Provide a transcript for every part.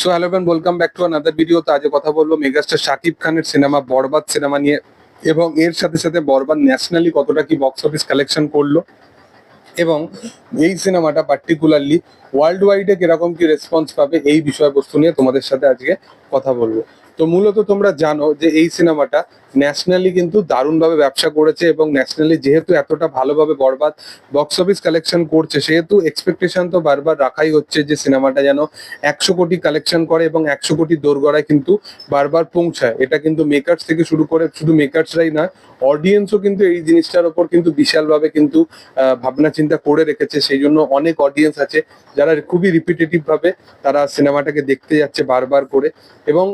So hello friend welcome back to another video তো আজকে কথা বলব মেগাস্টার শাকিব খানের সিনেমা, বরবাদ সিনেমা নিয়ে এবং এর সাথে সাথে বরবাদ ন্যাশনালি কতটা কি বক্স অফিস কালেকশন করল এবং এই সিনেমাটা পার্টিকুলারলি ওয়ার্ল্ড ওয়াইডে কীরকম কি রেসপন্স পাবে এই বিষয়বস্তু নিয়ে তোমাদের সাথে আজকে কথা বলব। তো মূলত তোমরা জানো যে এই সিনেমাটা ন্যাশনালি কিন্তু দারুণভাবে ব্যবসা করেছে এবং ন্যাশনালি যেহেতু এতটা ভালোভাবে বরবাদ বক্স অফিস কালেকশন করছে, সেহেতু এক্সপেকটেশন তো বারবার রাখাই হচ্ছে যে সিনেমাটা যেন একশো কোটি কালেকশন করে এবং একশো কোটি দোরগড়ায় কিন্তু বারবার পৌঁছায়। এটা কিন্তু মেকার্স থেকে শুরু করে শুধু মেকার্সরাই নয় অডিয়েন্সও কিন্তু এই জিনিসটার ওপর কিন্তু বিশালভাবে কিন্তু ভাবনা চিন্তা করে রেখেছে। সেই জন্য অনেক অডিয়েন্স আছে যারা খুবই রিপিটেটিভ ভাবে তারা সিনেমাটাকে দেখতে যাচ্ছে বারবার করে এবং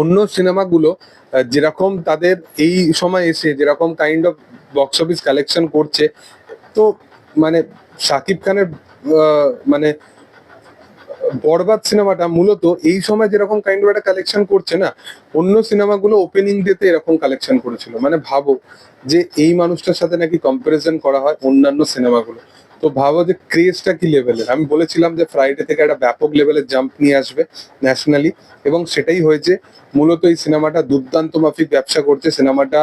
অন্য সিনেমাগুলো যেরকম তাদের এই সময় এসে যেরকম kind of box office collection করছে, তো মানে সাকিব খানের মানে বরবাদ সিনেমাটা মূলত এই সময় যেরকম কাইন্ড অফ একটা কালেকশন করছে না, অন্য সিনেমাগুলো ওপেনিং ডেতে এরকম কালেকশন করেছিল। মানে ভাবো যে এই মানুষটার সাথে নাকি কম্পারিজন করা হয় অন্যান্য সিনেমাগুলো। তো ভাবো যে ক্রেজটা কি লেভেলের আমি বলেছিলাম যে ফ্রাইডে থেকে একটা ব্যাপক লেভেলের জাম্প নিয়ে আসবে ন্যাশনালি এবং সেটাই হয়েছে মূলত এই সিনেমাটা দুর্দান্ত মাফিক ব্যবসা করছে। সিনেমাটা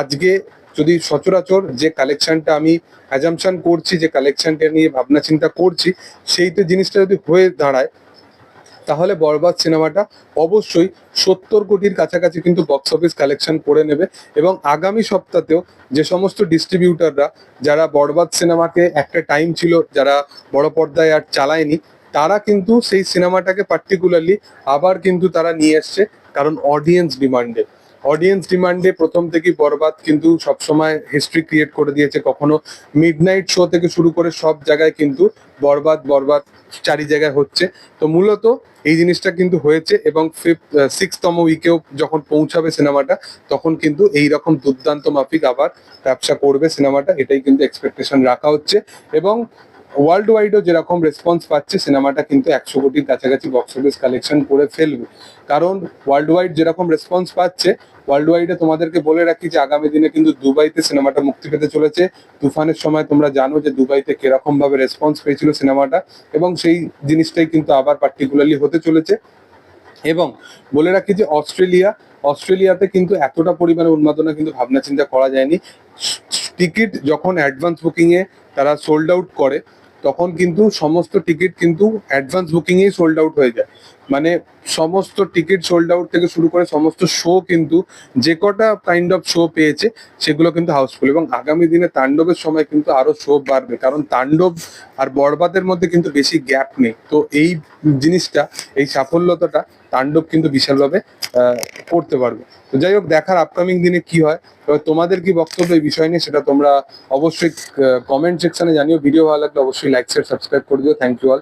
আজকে যদি সচরাচর যে কালেকশনটা আমি অ্যাজামশন করছি, যে কালেকশনটা নিয়ে ভাবনা চিন্তা করছি সেই তো জিনিসটা যদি হয়ে দাঁড়ায় তাহলে বরবাদ সিনেমাটা অবশ্যই সত্তর কোটির কাছাকাছি কিন্তু বক্স অফিস কালেকশন করে নেবে এবং আগামী সপ্তাহেও যে সমস্ত ডিস্ট্রিবিউটাররা যারা বরবাদ সিনেমাকে একটা টাইম ছিল যারা বড় পর্দায় আর চালায়নি, তারা কিন্তু সেই সিনেমাটাকে পার্টিকুলারলি আবার কিন্তু তারা নিয়ে এসছে কারণ অডিয়েন্স ডিমান্ডে অডিয়েন্স ডিমান্ডে প্রথম থেকেই বরবাদ, কিন্তু সবসময় হিস্ট্রি ক্রিয়েট করে দিয়েছে কখনো। মিড নাইট শো থেকে শুরু করে সব জায়গায় কিন্তু বরবাদ বরবাদ চারি জায়গায় হচ্ছে। তো মূলত এই জিনিসটা কিন্তু হয়েছে এবং ফিফথ সিক্সতম উইকেও যখন পৌঁছাবে সিনেমাটা, তখন কিন্তু এই রকম দুর্দান্ত মাফিক আবার ব্যবসা করবে সিনেমাটা, এটাই কিন্তু এক্সপেকটেশন রাখা হচ্ছে। এবং ওয়ার্ল্ড ওয়াইডও যেরকম রেসপন্স পাচ্ছে সিনেমাটা কিন্তু একশো কোটির কাছাকাছি বক্স অফিস কালেকশন করে ফেলবে। কারণ ওয়ার্ল্ড ওয়াইড যেরকম রেসপন্স পাচ্ছে ওয়ার্ল্ড ওয়াইডে তোমাদেরকে বলে রাখি যে আগামী দিনে কিন্তু দুবাইতে সিনেমাটা মুক্তি পেতে চলেছে। তুফানের সময় তোমরা জানো যে দুবাইতে কীরকম ভাবে রেসপন্স পেয়েছিল সিনেমাটা এবং সেই জিনিসটাই কিন্তু আবার পার্টিকুলারলি হতে চলেছে। এবং বলে রাখি যে অস্ট্রেলিয়া, অস্ট্রেলিয়াতে কিন্তু এতটা পরিমাণে উন্মাদনা কিন্তু ভাবনা চিন্তা করা যায়নি। টিকিট যখন অ্যাডভান্স বুকিংয়ে তারা সোল্ড আউট করে তখন কিন্তু সমস্ত টিকিট কিন্তু অ্যাডভান্স বুকিং এই সোল্ড আউট হয়ে যায়। মানে সমস্ত টিকিট সোল্ড আউট থেকে শুরু করে সমস্ত শো কিন্তু যে কটা কাইন্ড অফ শো পেয়েছে, সেগুলো কিন্তু হাউসফুল এবং আগামী দিনে তাণ্ডবের সময় কিন্তু আরও শো বাড়বে। কারণ তাণ্ডব আর বরবাদের মধ্যে কিন্তু বেশি গ্যাপ নেই। তো এই জিনিসটা, এই সাফল্যতাটা তাণ্ডব কিন্তু বিশালভাবে করতে পারবে। তো যাই হোক, দেখার আপকামিং দিনে কি হয় তোমাদের কি বক্তব্য এই বিষয় নিয়ে সেটা তোমরা অবশ্যই কমেন্ট সেকশনে জানিও। ভিডিও ভালো লাগলে অবশ্যই লাইক শেয়ার সাবস্ক্রাইব করে দিও। Thank you all